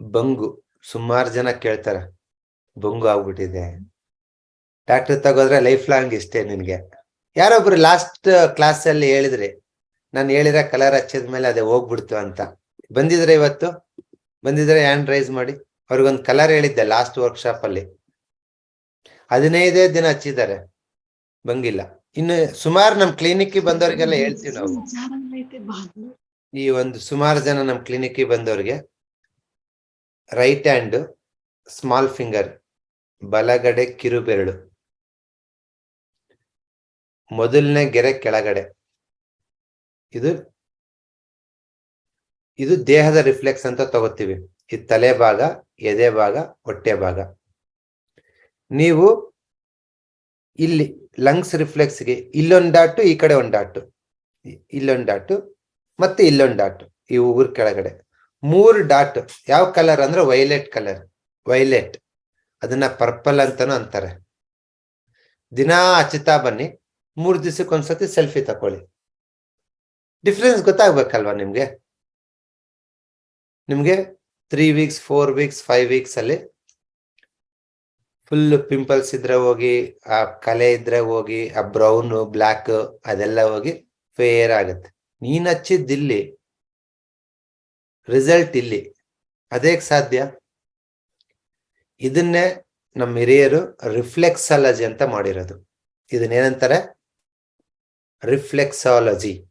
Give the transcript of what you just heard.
ಬಂಗು, ಸುಮಾರು ಜನ ಕೇಳ್ತಾರೆ, ಬಂಗು ಆಗ್ಬಿಟ್ಟಿದೆ. ಡಾಕ್ಟರ್ ತಗೋದ್ರೆ ಲೈಫ್ ಲಾಂಗ್ ಇಷ್ಟೇ ನಿನ್ಗೆ. ಯಾರೊಬ್ರು ಲಾಸ್ಟ್ ಕ್ಲಾಸ್ ಅಲ್ಲಿ ಹೇಳಿದ್ರಿ, ನಾನು ಹೇಳಿರೋ ಕಲರ್ ಹಚ್ಚಿದ ಮೇಲೆ ಅದೇ ಹೋಗ್ಬಿಡ್ತು ಅಂತ. ಬಂದಿದ್ರೆ ಇವತ್ತು? ಬಂದಿದ್ರೆ ಹ್ಯಾಂಡ್ ರೈಸ್ ಮಾಡಿ. ಅವ್ರಿಗೊಂದು ಕಲರ್ ಹೇಳಿದ್ದೆ ಲಾಸ್ಟ್ ವರ್ಕ್ಶಾಪ್ ಅಲ್ಲಿ. ಹದಿನೈದೇ ದಿನ ಹಚ್ಚಿದ್ದಾರೆ, ಬಂಗಿಲ್ಲ. ಇನ್ನು ಸುಮಾರು ನಮ್ ಕ್ಲಿನಿಕ್ ಬಂದವ್ರಿಗೆಲ್ಲ ಹೇಳ್ತೀವಿ ನಾವು. ಈ ಒಂದು ಸುಮಾರು ಜನ ನಮ್ ಕ್ಲಿನಿಕ್ ಬಂದವ್ರಿಗೆ ರೈಟ್ ಹ್ಯಾಂಡ್ ಸ್ಮಾಲ್ ಫಿಂಗರ್ ಬಲಗಡೆ ಕಿರುಬೆರಳು. ಮೊದಲನೇ ಗೆರೆ ಕೆಳಗಡೆ. ಇದು ಇದು ದೇಹದ ರಿಫ್ಲೆಕ್ಸ್ ಅಂತ ತಗೋತೀವಿ. ಈ ತಲೆ ಭಾಗ, ಎದೆ ಭಾಗ, ಹೊಟ್ಟೆ ಭಾಗ. ನೀವು ಇಲ್ಲಿ ಲಂಗ್ಸ್ ರಿಫ್ಲೆಕ್ಸ್ಗೆ ಇಲ್ಲೊಂದು ಡಾಟು ಈ ಕಡೆ ಒಂದು ಡಾಟು ಇಲ್ಲೊಂದು ಡಾಟು ಮತ್ತೆ ಇಲ್ಲೊಂದು ಡಾಟು ಈ ಉಗುರ್ ಕೆಳಗಡೆ. ಮೂರು ಡಾಟ್, ಯಾವ ಕಲರ್ ಅಂದ್ರೆ ವೈಲೆಟ್ ಕಲರ್, ವೈಲೆಟ್. ಅದನ್ನ ಪರ್ಪಲ್ ಅಂತಾನು ಅಂತಾರೆ. ದಿನಾ ಹಚ್ಚುತ್ತಾ ಬನ್ನಿ, ಮೂರು ದಿವಸಕ್ಕೆ ಒಂದ್ಸತಿ ಸೆಲ್ಫಿ ತಕೊಳ್ಳಿ. ಡಿಫ್ರೆನ್ಸ್ ಗೊತ್ತಾಗ್ಬೇಕಲ್ವಾ ನಿಮ್ಗೆ? ನಿಮ್ಗೆ three weeks four weeks five weeks ಅಲ್ಲಿ ಫುಲ್ ಪಿಂಪಲ್ಸ್ ಇದ್ರೆ ಹೋಗಿ, ಆ ಕಲೆ ಇದ್ರೆ ಹೋಗಿ, ಆ ಬ್ರೌನ್ ಬ್ಲ್ಯಾಕ್ ಅದೆಲ್ಲ ಹೋಗಿ ಫೇರ್ ಆಗುತ್ತೆ. ನೀನ್ ಹಚ್ಚಿದ್ದು ಇಲ್ಲಿ ರಿಸಲ್ಟ್ ಇಲ್ಲಿ. ಅದೇಕ್ ಸಾಧ್ಯ? ಇದನ್ನೇ ನಮ್ಮ ಹಿರಿಯರು ರಿಫ್ಲೆಕ್ಸಾಲಜಿ ಅಂತ ಮಾಡಿರೋದು. ಇದನ್ನೇನಂತಾರೆ? ರಿಫ್ಲೆಕ್ಸಾಲಜಿ